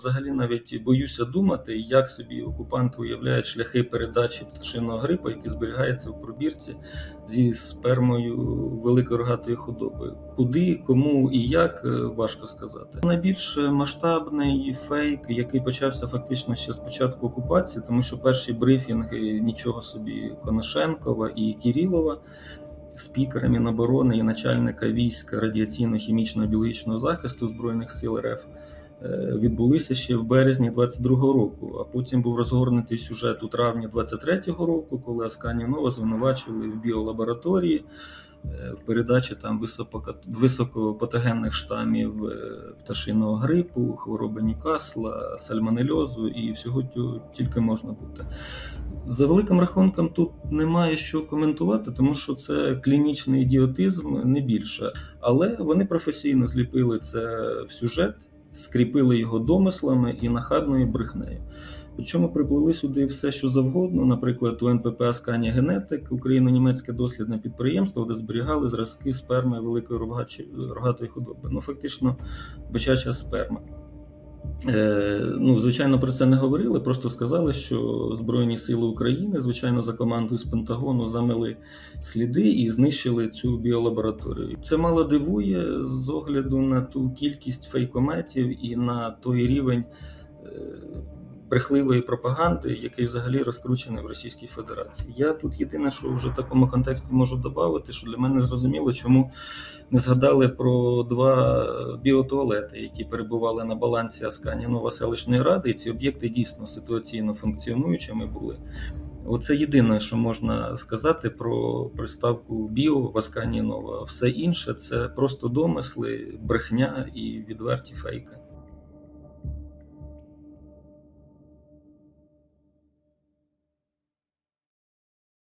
Взагалі навіть боюся думати, як собі окупанти уявляють шляхи передачі пташиного грипу, який зберігається в пробірці зі спермою великої рогатої худоби. Куди, кому і як е, важко сказати. Найбільш масштабний фейк, який почався фактично ще з початку окупації, тому що перші брифінги нічого собі Коношенкова і Кірілова. Спікера Міноборони і начальника війська радіаційно-хімічного біологічного захисту Збройних сил РФ відбулися ще в березні 22-го року. А потім був розгорнутий сюжет у травні 23-го року, коли Аскані Нова звинувачили в біолабораторії е, в передачі там високопатогенних штамів е, пташиного грипу, хвороби Ньюкасла, сальмонельозу і всього тільки можна бути. За великим рахунком, тут немає що коментувати, тому що це клінічний ідіотизм, не більше. Але вони професійно зліпили це в сюжет, скріпили його домислами і нахабною брехнею. Причому приплели сюди все, що завгодно. Наприклад, у НПП «Скані Генетик, україно-німецьке дослідне підприємство, де зберігали зразки сперми великої рогатої худоби. Ну, фактично, бичача сперма. Е, ну, звичайно, про це не говорили, просто сказали, що Збройні Сили України, звичайно, за командою з Пентагону замили сліди і знищили цю біолабораторію. Це мало дивує з огляду на ту кількість фейкометів і на той рівень брехливої пропаганди, який взагалі розкручений в Російській Федерації. Я тут єдине, що вже в такому контексті можу додати, що для мене зрозуміло, чому не згадали про два біотуалети, які перебували на балансі Асканінова селищної ради, і ці об'єкти дійсно ситуаційно функціонуючими були. Оце єдине, що можна сказати про приставку біо в Аскані Все інше це просто домисли, брехня і відверті фейки.